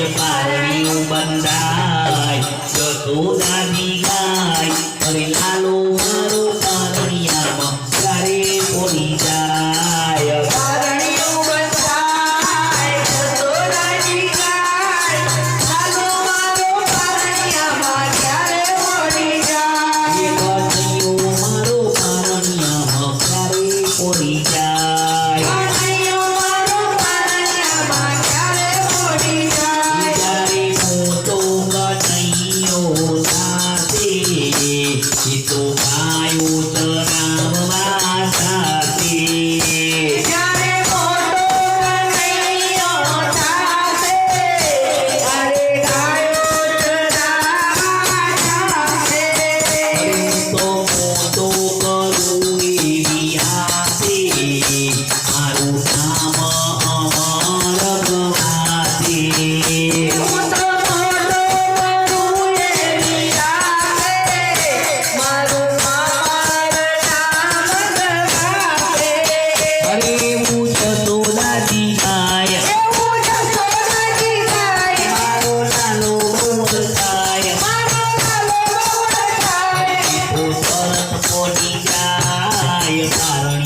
पार you बंदा।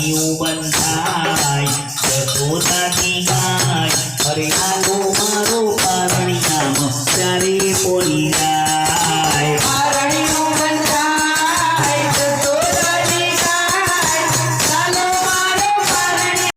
જીવ બંધાય જતો તાકી ગાય હરિયા